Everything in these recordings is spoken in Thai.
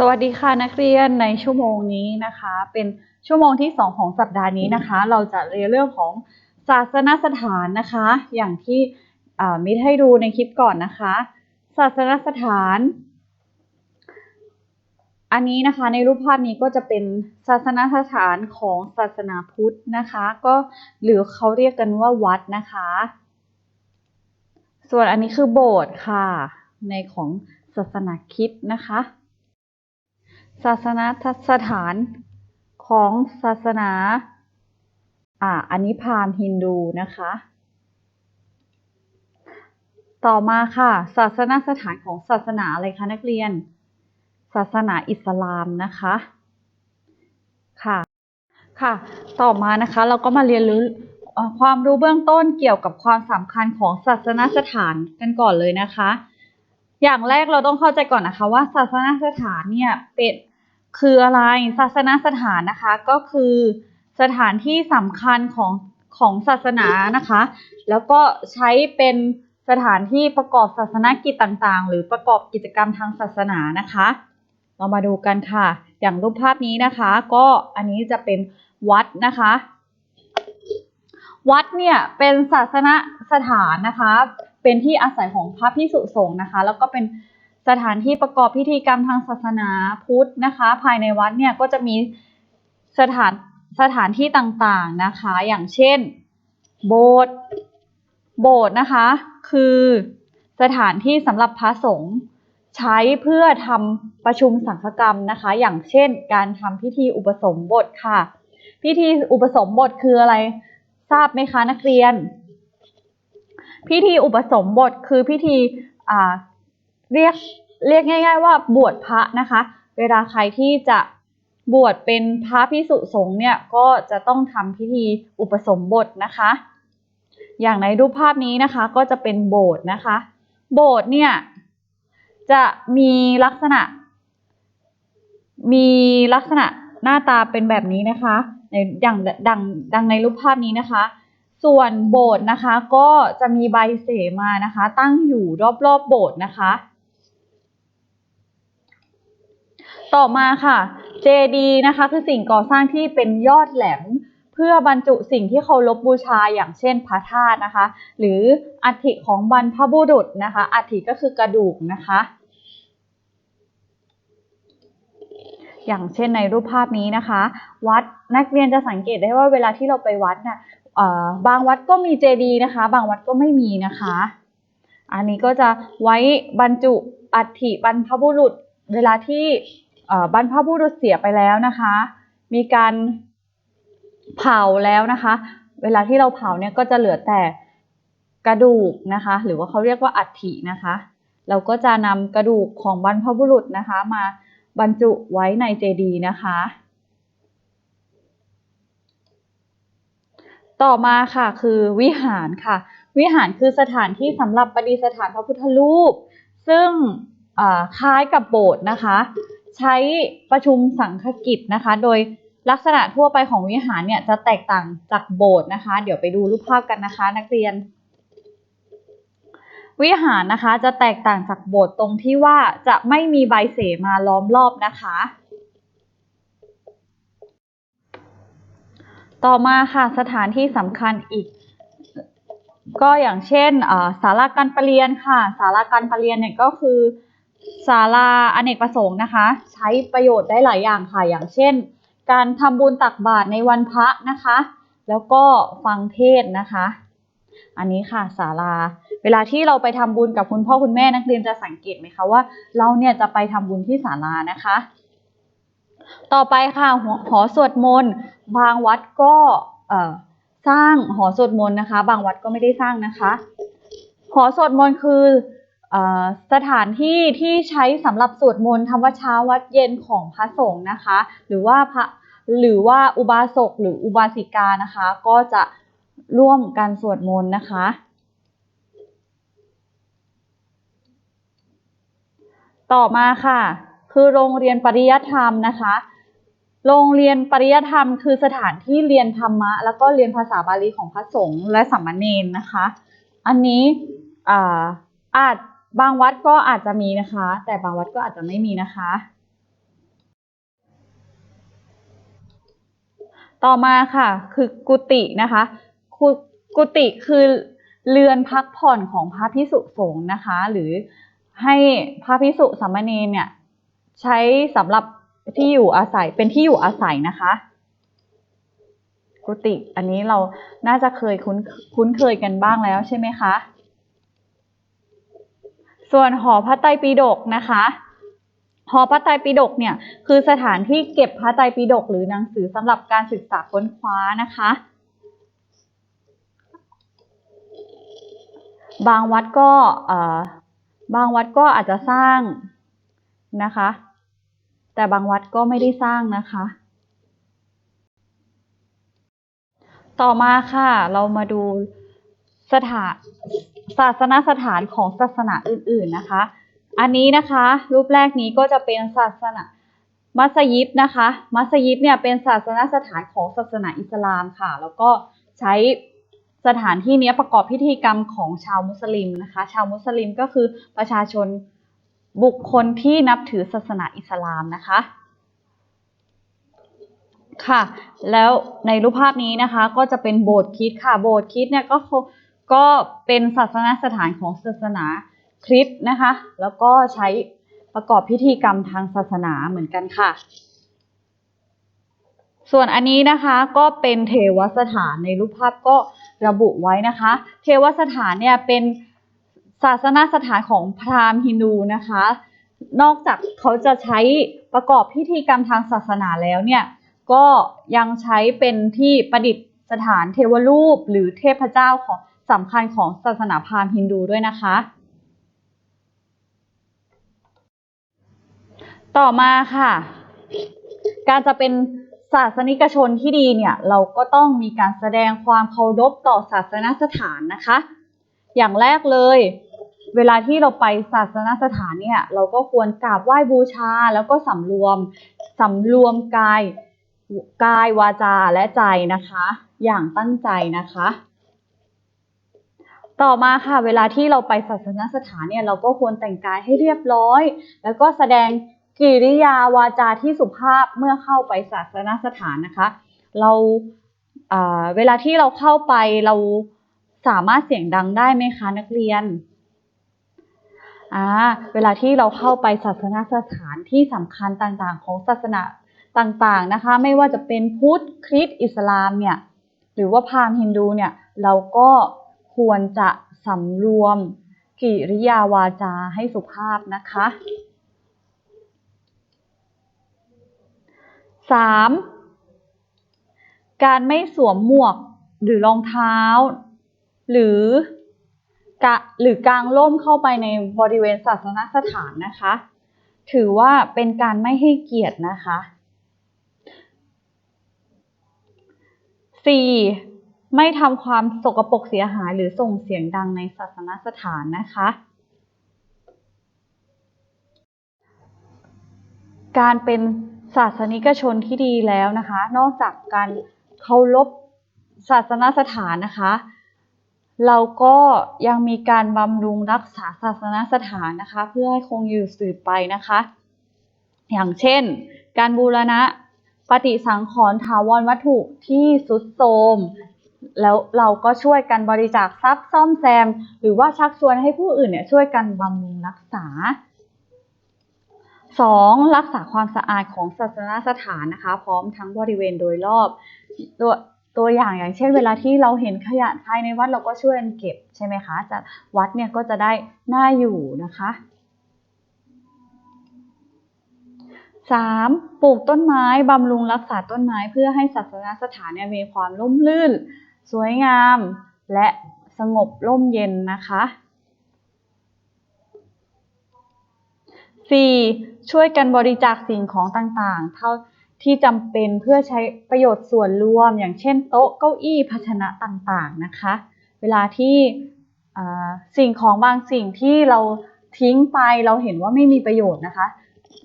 สวัสดีค่ะนักเรียนในชั่วโมงนี้นะคะ เป็นชั่วโมงที่ 2 ของสัปดาห์นี้นะคะ เราจะเรียนเรื่องของศาสนสถานนะคะ อย่างที่มิให้ดูในคลิปก่อนนะคะ ศาสนสถาน อันนี้นะคะในรูปภาพนี้ก็จะเป็นศาสนสถานของศาสนาพุทธนะคะ ก็หรือเขาเรียกกันว่าวัดนะคะ ส่วนอันนี้คือโบสถ์ค่ะในของศาสนาคริดนะคะ ศาสนสถานของศาสนา อ่า อันนี้พราหมณ์ฮินดูนะคะ ต่อมาค่ะ ศาสนสถานของศาสนาอะไรคะนักเรียน ศาสนาอิสลามนะคะ ค่ะ ค่ะ ต่อมานะคะเราก็มาเรียนรู้ความรู้เบื้องต้นเกี่ยวกับความสำคัญของศาสนสถานกันก่อนเลยนะคะ อย่างแรกเราต้องเข้าใจก่อนนะคะว่าศาสนสถานเนี่ยเป็นคืออะไรศาสนสถานนะคะก็คือสถานที่สำคัญของของศาสนานะคะ แล้วก็ใช้เป็นสถานที่ประกอบศาสนกิจต่างๆ หรือประกอบกิจกรรมทางศาสนานะคะ เรามาดูกันค่ะ อย่างรูปภาพนี้นะคะ ก็อันนี้จะเป็นวัดนะคะ วัดเนี่ยเป็นศาสนสถานนะคะ เป็นที่อาศัยของพระพิสุสงฆ์นะคะ แล้วก็เป็นสถานที่ประกอบพิธีกรรมทางศาสนาพุทธนะคะ ภายในวัดเนี่ยก็จะมีสถานสถานที่ต่างๆนะคะ อย่างเช่น โบสถ์โบสถ์นะคะ คือสถานที่สำหรับพระสงฆ์ใช้เพื่อทำประชุมสังฆกรรมนะคะ อย่างเช่น การทำพิธีอุปสมบทค่ะ พิธีอุปสมบทคืออะไรทราบไหมคะนักเรียน พิธีอุปสมบทคือพิธีเรียกเรียกง่าย ๆ ว่าบวชพระนะคะ เวลาใครที่จะบวชเป็นพระพิสุสงฆ์เนี่ยก็จะต้องทำพิธีอุปสมบทนะคะ อย่างในรูปภาพนี้นะคะก็จะเป็นโบสถ์นะคะ โบสถ์เนี่ยจะมีลักษณะ มีลักษณะหน้าตาเป็นแบบนี้นะคะ ในดังดังดังในรูปภาพนี้นะคะ ส่วนโบสถ์นะคะก็จะมีใบเสมานะคะ ตั้งอยู่รอบๆโบสถ์นะคะ ต่อมาค่ะเจดีนะคะคือสิ่งก่อสร้างที่เป็นยอดแหลมเพื่อบรรจุสิ่งที่เคารพบูชาอย่างเช่นพระธาตุนะคะ หรืออัฐิของบรรพบุรุษนะคะอัฐิก็คือกระดูกนะคะ อย่างเช่นในรูปภาพนี้นะคะ วัดนักเรียนจะสังเกตได้ว่าเวลาที่เราไปวัดน่ะเอ่อ บางวัดก็มีเจดีย์นะคะ บางวัดก็ไม่มีนะคะ อันนี้ก็จะไว้บรรจุอัฐิบรรพบุรุษ เวลาที่บรรพบุรุษเสียไปแล้วนะคะ มีการเผาแล้วนะคะ เวลาที่เราเผาเนี่ยก็จะเหลือแต่กระดูกนะคะ หรือว่าเขาเรียกว่าอัฐินะคะ เราก็จะนำกระดูกของบรรพบุรุษนะคะ มาบรรจุไว้ในเจดีย์นะคะ ต่อมาค่ะคือวิหารค่ะ วิหารคือสถานที่สำหรับประดิษฐานพระพุทธรูป ซึ่งคล้ายกับโบสถ์นะคะ ใช้ประชุมสังฆกิจนะคะ โดยลักษณะทั่วไปของวิหารเนี่ยจะแตกต่างจากโบสถ์นะคะ เดี๋ยวไปดูรูปภาพกันนะคะ นักเรียน วิหารนะคะจะแตกต่างจากโบสถ์ตรงที่ว่าจะไม่มีใบเสมาล้อมรอบนะคะ ต่อมาค่ะสถานที่สำคัญอีก ก็อย่างเช่นศาลาการประเรียนค่ะศาลาการประเรียนเนี่ยก็คือศาลาอเนกประสงค์นะคะ ใช้ประโยชน์ได้หลายอย่างค่ะ อย่างเช่น การทำบุญตักบาตรในวันพระนะคะ แล้วก็ฟังเทศน์นะคะ อันนี้ค่ะศาลา เวลาที่เราไปทำบุญกับคุณพ่อคุณแม่นักเรียนจะสังเกตไหมคะว่า เราเนี่ยจะไปทำบุญที่ศาลานะคะ ต่อไปค่ะหอหอสวดมนต์บางวัดก็สร้างหอสวดมนต์นะคะ บางวัดก็ไม่ได้สร้างนะคะ หอสวดมนต์คือเอ่อสถานที่ที่ใช้สำหรับสวดมนต์ทำวัดเช้าวัดเย็นของพระสงฆ์นะคะ หรือว่าพระหรือว่าอุบาสกหรืออุบาสิกานะคะ ก็จะร่วมกันสวดมนต์นะคะ ต่อมาค่ะ คือโรงเรียนปริยธรรมนะคะ โรงเรียนปริยธรรม คือสถานที่เรียนธรรมะ แล้วก็เรียนภาษาบาลีของพระสงฆ์และสัมมาเนนนะคะ อันนี้อาจบางวัดก็อาจจะมีนะคะ แต่บางวัดก็อาจจะไม่มีนะคะ ต่อมาค่ะคือกุฏินะคะกุฏิคือเรือนพักผ่อนของพระพิสุสงฆ์นะคะ หรือให้พระพิสุสัมมาเนนเนี่ย ใช้สำหรับที่อยู่อาศัยเป็นที่อยู่อาศัยนะคะ กุฏิอันนี้เราน่าจะเคยคุ้นคุ้นเคยกันบ้างแล้วใช่ไหมคะ ส่วนหอพระไตรปิฎกนะคะหอพระไตรปิฎกเนี่ยคือสถานที่เก็บพระไตรปิฎกหรือหนังสือสำหรับการศึกษาค้นคว้านะคะ บางวัดก็บางวัดก็อาจจะสร้างนะคะ แต่บางวัดก็ไม่ได้สร้างนะคะ ต่อมาค่ะ เรามาดูสถานศาสนสถานของศาสนาอื่น ๆนะคะ อันนี้นะคะ รูปแรกนี้ก็จะเป็นศาสนามัสยิดนะคะ มัสยิดเนี่ยเป็นศาสนสถานของศาสนาอิสลามค่ะ แล้วก็ใช้สถานที่นี้ประกอบพิธีกรรมของชาวมุสลิมนะคะ ชาวมุสลิมก็คือประชาชน บุคคลที่นับถือศาสนาอิสลามนะคะ ค่ะ แล้วในรูปภาพนี้นะคะก็จะเป็นโบสถ์คริสต์ค่ะ โบสถ์คริสต์เนี่ยก็ก็เป็นศาสนสถานของศาสนาคริสต์นะคะ แล้วก็ใช้ประกอบพิธีกรรมทางศาสนาเหมือนกันค่ะ ส่วนอันนี้นะคะก็เป็นเทวสถานในรูปภาพก็ระบุไว้นะคะ เทวสถานเนี่ยเป็น ศาสนสถานของพราหมณ์ฮินดูนะคะ นอกจากเขาจะใช้ประกอบพิธีกรรมทางศาสนาแล้วเนี่ยก็ยังใช้เป็นที่ประดิษฐานเทวรูปหรือเทพเจ้าของสำคัญของศาสนาพราหมณ์ฮินดูด้วยนะคะ ต่อมาค่ะ การจะเป็นศาสนิกชนที่ดีเนี่ยเราก็ต้องมีการแสดงความเคารพต่อศาสนสถานนะคะ อย่างแรกเลย เวลาที่เราไปศาสนสถานเนี่ยเราก็ควรกราบไหว้บูชา แล้วก็สำรวมสำรวมกายกายวาจาและใจนะคะ อย่างตั้งใจนะคะ ต่อมาค่ะเวลาที่เราไปศาสนสถานเนี่ยเราก็ควรแต่งกายให้เรียบร้อย แล้วก็แสดงกิริยาวาจาที่สุภาพเมื่อเข้าไปศาสนสถานนะคะ เราเวลาที่เราเข้าไปเราสามารถเสียงดังได้ไหมคะนักเรียน อ่าเวลาที่เราเข้าไปศาสนาสถานที่สำคัญต่างๆ ของศาสนาต่างๆนะคะ ไม่ว่าจะเป็นพุทธคริสต์อิสลามเนี่ยหรือว่าพราหมณ์ฮินดูเนี่ยเราก็ควรจะสำรวมกิริยาวาจาให้สุภาพนะคะ 3. การไม่สวมหมวกหรือรองเท้า หรือ กะหรือกางร่มเข้าไปในบริเวณศาสนสถานนะคะ ถือว่าเป็นการไม่ให้เกียรตินะคะ 4. ไม่ทำความสกปรกเสียหายหรือส่งเสียงดังในศาสนสถานนะคะ การเป็นศาสนิกชนที่ดีแล้วนะคะ นอกจากการเคารพศาสนสถานนะคะ เราก็ยังมีการบำรุงรักษาศาสนสถานนะคะ เพื่อให้คงอยู่สืบไปนะคะ อย่างเช่น การบูรณะปฏิสังขรณ์ถาวรวัตถุที่สุดโทรมแล้วเราก็ช่วยกันบริจาคทรัพย์ซ่อมแซม หรือว่าชักชวนให้ผู้อื่นเนี่ยช่วยกันบำรุงรักษา 2. รักษาความสะอาดของศาสนสถานนะคะ พร้อมทั้งบริเวณโดยรอบ ตัวอย่างอย่างเช่น เวลาที่เราเห็นขยะภายในวัดเราก็ช่วยกันเก็บใช่ไหมคะจะวัดเนี่ยก็จะได้น่าอยู่นะคะ 3. ปลูกต้นไม้บำรุงรักษาต้นไม้เพื่อให้ศาสนสถานเนี่ยมีความร่มรื่น สวยงาม และสงบร่มเย็นนะคะ 4. ช่วยกันบริจาคสิ่งของต่างๆ เท่า ที่จำเป็นเพื่อใช้ประโยชน์ส่วนรวม อย่างเช่นโต๊ะเก้าอี้ภาชนะต่างๆนะคะ เวลาที่สิ่งของบางสิ่งที่เราทิ้งไปเราเห็นว่าไม่มีประโยชน์นะคะ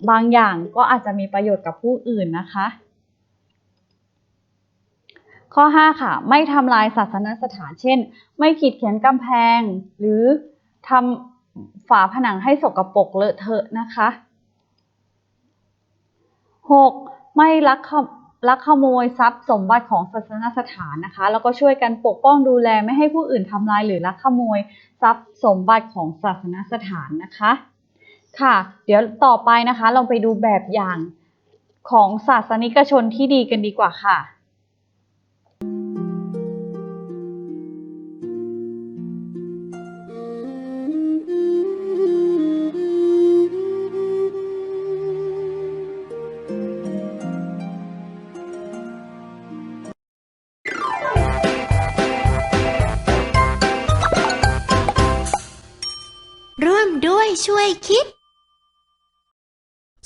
บางอย่างก็อาจจะมีประโยชน์กับผู้อื่นนะคะ ข้อ 5 ค่ะ ไม่ทำลายศาสนสถาน เช่น ไม่ขีดเขียนกำแพง หรือทำฝาผนังให้สกปรกเลอะเทอะนะคะ 6. ไม่ลักขลักขโมยทรัพย์สมบัติของศาสนสถานนะคะ แล้วก็ช่วยกันปกป้องดูแลไม่ให้ผู้อื่นทำลายหรือลักขโมยทรัพย์สมบัติของศาสนสถานนะคะ ค่ะ เดี๋ยวต่อไปนะคะ เราไปดูแบบอย่างของศาสนิกชนที่ดีกันดีกว่าค่ะ ร่วมด้วยช่วยคิด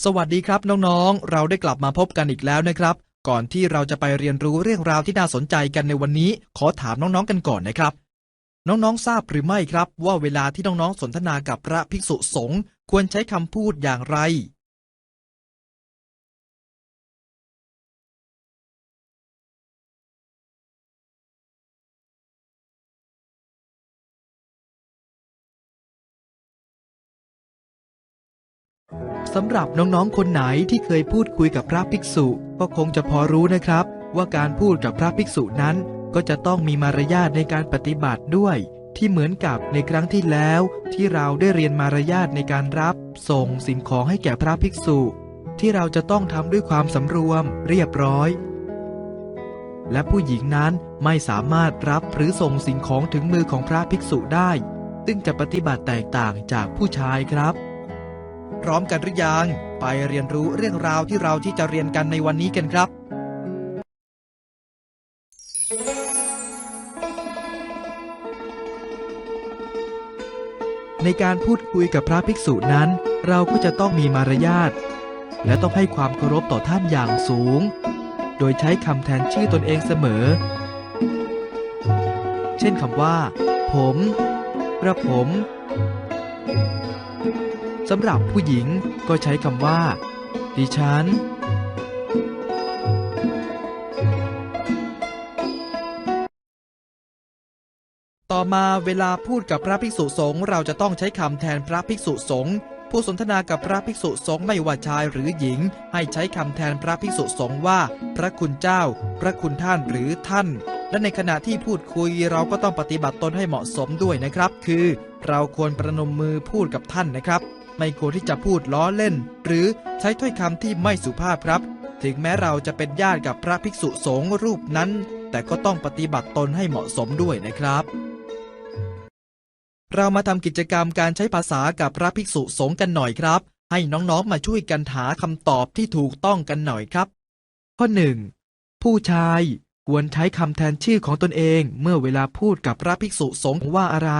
สวัสดีครับน้องๆ เราได้กลับมาพบกันอีกแล้วนะครับ ก่อนที่เราจะไปเรียนรู้เรื่องราวที่น่าสนใจกันในวันนี้ ขอถามน้องๆกันก่อนนะครับ น้องๆทราบหรือไม่ครับ ว่าเวลาที่น้องๆสนทนากับพระภิกษุสงฆ์ควรใช้คำพูดอย่างไร สำหรับน้องๆ คนไหนที่เคยพูดคุยกับพระภิกษุ ก็คงจะพอรู้นะครับ ว่าการพูดกับพระภิกษุนั้น ก็จะต้องมีมารยาทในการปฏิบัติด้วย ที่เหมือนกับในครั้งที่แล้วที่เราได้เรียนมารยาทในการรับ ส่งสิ่งของให้แก่พระภิกษุ ที่เราจะต้องทำด้วยความสำรวม เรียบร้อย และผู้หญิงนั้นไม่สามารถรับหรือส่งสิ่งของถึงมือของพระภิกษุได้ ซึ่งจะปฏิบัติแตกต่างจากผู้ชายครับ พร้อมกันหรือยัง ไปเรียนรู้เรื่องราวที่เราที่จะเรียนกันในวันนี้กันครับ ในการพูดคุยกับพระภิกษุนั้น เราก็จะต้องมีมารยาทและต้องให้ความเคารพต่อท่านอย่างสูง โดยใช้คำแทนชื่อตนเองเสมอ เช่นคำว่า ผม กระผม สำหรับผู้หญิงก็ใช้คำว่า ดิฉัน ต่อมาเวลาพูดกับพระภิกษุสงฆ์เราจะต้องใช้คำแทนพระภิกษุสงฆ์ผู้สนทนากับพระภิกษุสงฆ์ไม่ว่าชายหรือหญิง ให้ใช้คำแทนพระภิกษุสงฆ์ว่า พระคุณเจ้า พระคุณท่านหรือท่าน และในขณะที่พูดคุยเราก็ต้องปฏิบัติตนให้เหมาะสมด้วยนะครับ คือ เราควรประนมมือพูดกับท่านนะครับ ไม่ควรที่จะพูดล้อเล่น หรือใช้ถ้อยคำที่ไม่สุภาพครับ ถึงแม้เราจะเป็นญาติกับพระภิกษุสงฆ์รูปนั้น แต่ก็ต้องปฏิบัติตนให้เหมาะสมด้วยนะครับ เรามาทำกิจกรรมการใช้ภาษากับพระภิกษุสงฆ์กันหน่อยครับ ให้น้องๆมาช่วยกันหาคำตอบที่ถูกต้องกันหน่อยครับ ข้อ 1. ผู้ชายควรใช้คำแทนชื่อของตนเอง เมื่อเวลาพูดกับพระภิกษุสงฆ์ว่าอะไร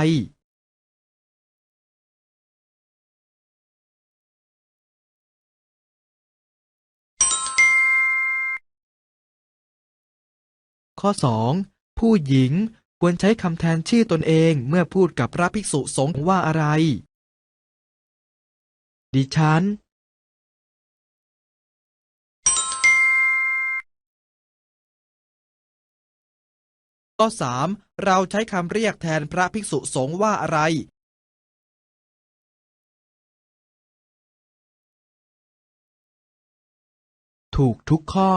ข้อ 2. ผู้หญิงควรใช้คำแทนชื่อตนเองเมื่อพูดกับพระภิกษุสงฆ์ว่าอะไร ดิฉัน ข้อ 3. เราใช้คำเรียกแทนพระภิกษุสงฆ์ว่าอะไร ถูกทุกข้อ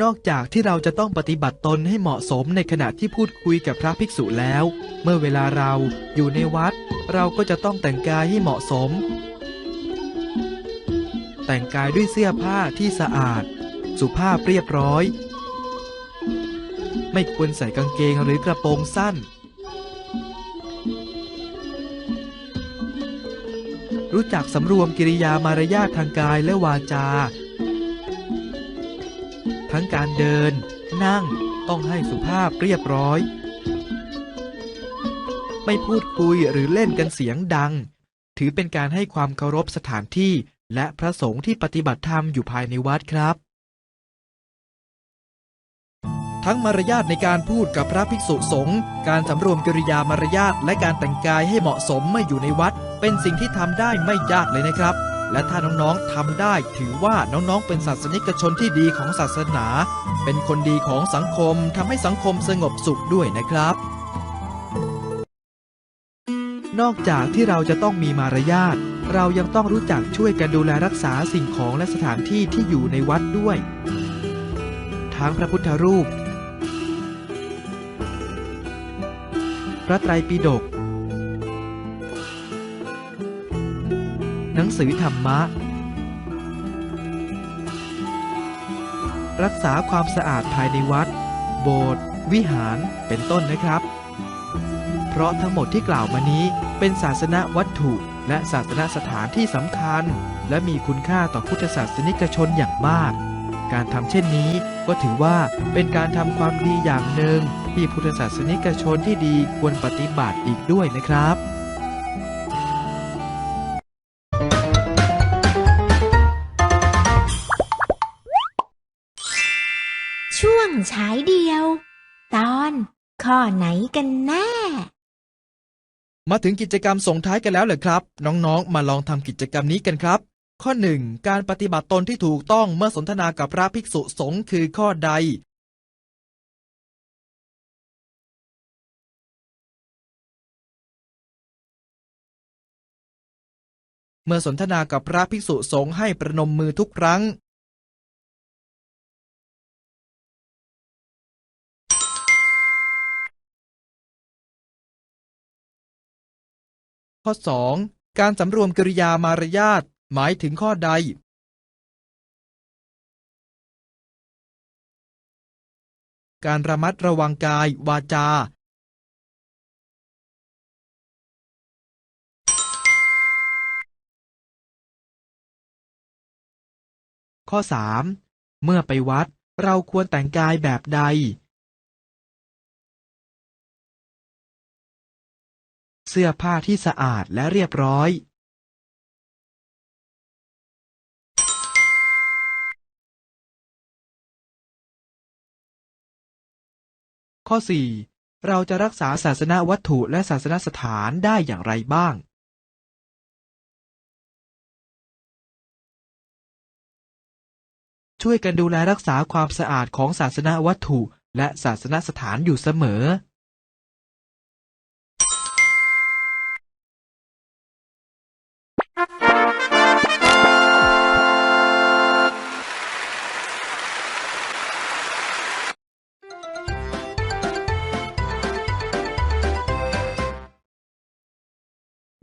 นอกจากที่เราจะต้องปฏิบัติตนให้เหมาะสมในขณะที่พูดคุยกับพระภิกษุแล้ว เมื่อเวลาเราอยู่ในวัด เราก็จะต้องแต่งกายให้เหมาะสม แต่งกายด้วยเสื้อผ้าที่สะอาด สุภาพเรียบร้อย ไม่ควรใส่กางเกงหรือกระโปรงสั้น รู้จักสำรวมกิริยามารยาททางกายและวาจา ทั้งการเดิน นั่งต้องให้สุภาพเรียบร้อย ไม่พูดคุยหรือเล่นกันเสียงดัง ถือเป็นการให้ความเคารพสถานที่และพระสงฆ์ที่ปฏิบัติธรรมอยู่ภายในวัดครับ ทั้งมารยาทในการพูดกับพระภิกษุสงฆ์การสำรวมกิริยามารยาทและการแต่งกายให้เหมาะสมเมื่ออยู่ในวัด เป็นสิ่งที่ทำได้ไม่ยากเลยนะครับ และถ้าน้องๆทำได้ถือว่าน้องๆ เป็นศาสนิกชนที่ดีของศาสนา เป็นคนดีของสังคมทำให้สังคมสงบสุขด้วยนะครับ นอกจากที่เราจะต้องมีมารยาทเรายังต้องรู้จักช่วยกันดูแลรักษาสิ่งของและสถานที่ที่อยู่ในวัดด้วย ทั้งพระพุทธรูป พระไตรปิฎก หนังสือธรรมะ รักษาความสะอาดภายในวัด โบสถ์วิหารเป็นต้นนะครับ เพราะทั้งหมดที่กล่าวมานี้เป็นศาสนวัตถุและศาสนสถานที่สำคัญ และมีคุณค่าต่อพุทธศาสนิกชนอย่างมาก การทำเช่นนี้ก็ถือว่าเป็นการทำความดีอย่างหนึ่งที่พุทธศาสนิกชนที่ดีควรปฏิบัติอีกด้วยนะครับ ฉายเดียว ตอนข้อไหนกันแน่ มาถึงกิจกรรมส่งท้ายกันแล้วเหรอครับ น้องๆ มาลองทำกิจกรรมนี้กันครับ ข้อ 1 การปฏิบัติตนที่ถูกต้องเมื่อสนทนากับพระภิกษุสงฆ์คือข้อใด เมื่อสนทนากับพระภิกษุสงฆ์ให้ประนมมือทุกครั้ง ข้อ 2 การสำรวมกริยามารยาทหมายถึงข้อใดการระมัดระวังกาย วาจา ข้อ 3 เมื่อไปวัด เราควรแต่งกายแบบใด เสื้อผ้าที่สะอาดและเรียบร้อย ข้อ 4 เราจะรักษาศาสนาวัตถุและศาสนสถานได้อย่างไรบ้าง ช่วยกันดูแลรักษาความสะอาดของศาสนาวัตถุและศาสนสถานอยู่เสมอ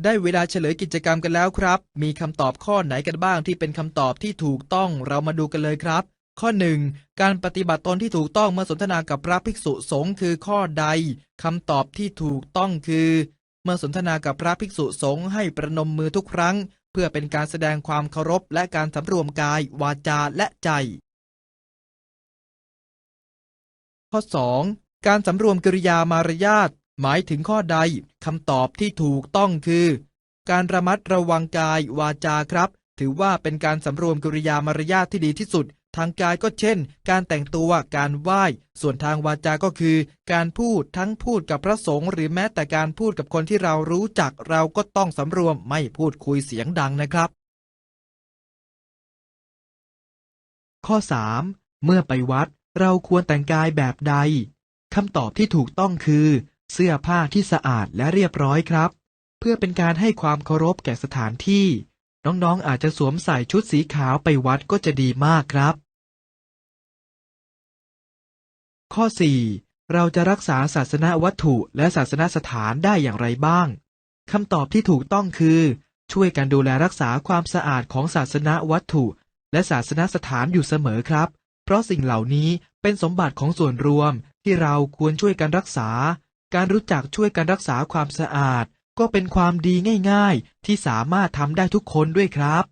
ได้เวลาเฉลยกิจกรรมกันแล้วครับ มีคำตอบข้อไหนกันบ้างที่เป็นคำตอบที่ถูกต้องเรามาดูกันเลยครับ ข้อ 1 การปฏิบัติตนที่ถูกต้องเมื่อสนทนากับพระภิกษุสงฆ์คือข้อใดคำตอบที่ถูกต้องคือ เมื่อสนทนากับพระภิกษุสงฆ์ให้ประนมมือทุกครั้ง เพื่อเป็นการแสดงความเคารพและการสำรวมกาย วาจาและใจ ข้อ 2 การสำรวมกริยามารยาท หมายถึงข้อใดคำตอบที่ถูกต้องคือ การระมัดระวังกายวาจาครับ ถือว่าเป็นการสำรวมกริยามารยาทที่ดีที่สุด ทางกายก็เช่น การแต่งตัวการไหว้ ส่วนทางวาจาก็คือ การพูดทั้งพูดกับพระสงฆ์หรือแม้แต่การพูดกับคนที่เรารู้จักเราก็ต้องสำรวมไม่พูดคุยเสียงดังนะครับ ข้อ 3 เมื่อไปวัดเราควรแต่งกายแบบใดคำตอบที่ถูกต้องคือ เสื้อผ้าที่สะอาดและเรียบร้อยครับ เพื่อเป็นการให้ความเคารพแก่สถานที่ น้องๆ อาจจะสวมใส่ชุดสีขาวไปวัดก็จะดีมากครับ ข้อ 4 เราจะรักษาศาสนาวัตถุและศาสนสถานได้อย่างไรบ้างคำตอบที่ถูกต้องคือ ช่วยกันดูแลรักษาความสะอาดของศาสนาวัตถุ และศาสนสถานอยู่เสมอครับ เพราะสิ่งเหล่านี้เป็นสมบัติของส่วนรวมที่เราควรช่วยกันรักษา การรู้จักช่วยกันรักษาความสะอาด ก็เป็นความดีง่ายๆ ที่สามารถทำได้ทุกคนด้วยครับ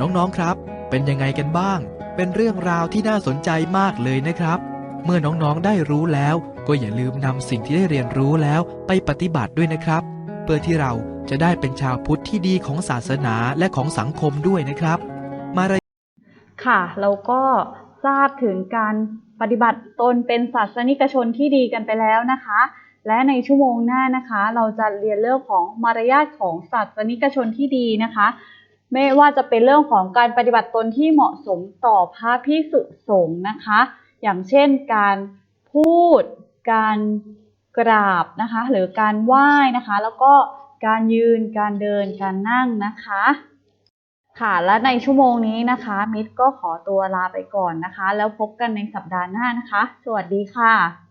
น้องๆครับ เป็นยังไงกันบ้าง เป็นเรื่องราวที่น่าสนใจมากเลยนะครับ เมื่อน้องๆได้รู้แล้ว ก็อย่าลืมนำสิ่งที่ได้เรียนรู้แล้วไปปฏิบัติด้วยนะครับ เพื่อที่เราจะได้เป็นชาวพุทธที่ดีของศาสนาและของสังคมด้วยนะครับ มาค่ะแล้วก็ทราบถึงการ ปฏิบัติตนเป็นศาสนิกชนที่ดีกันไปแล้วนะคะ และในชั่วโมงหน้านะคะ เราจะเรียนเรื่องของมารยาทของศาสนิกชนที่ดีนะคะ ไม่ว่าจะเป็นเรื่องของการปฏิบัติตนที่เหมาะสมต่อพระพิสุสงฆ์นะคะ อย่างเช่นการพูด การกราบนะคะ หรือการไหว้นะคะ แล้วก็การยืน การเดิน การนั่งนะคะ ค่ะ และในชั่วโมงนี้นะคะ มิตรก็ขอตัวลาไปก่อนนะคะ แล้วพบกันในสัปดาห์หน้านะคะ สวัสดีค่ะ